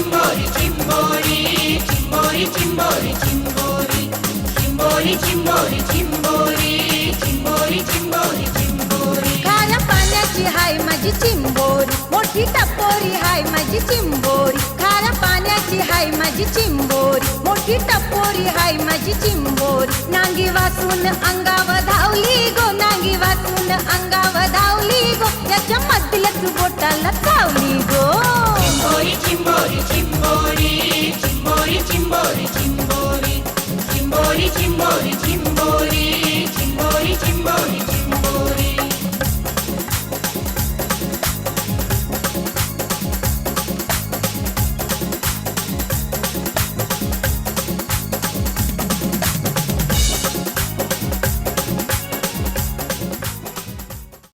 चिंबोरी चिंबोरी चिंबोरी चिंबोरी चिंबोरी चिंबोरी चिंबोरी चिंबोरी चिंबोरी खाऱ्या पाण्याची हाय माझी चिंबोरी मोठी टपोरी हाय माझी चिंबोरी खाऱ्या पाण्याची हाय माझी चिंबोरी मोठी टपोरी हाय माझी चिंबोरी नांगी वाचून अंगाव धावली गो नांगी वाचून अंगाव धावली amores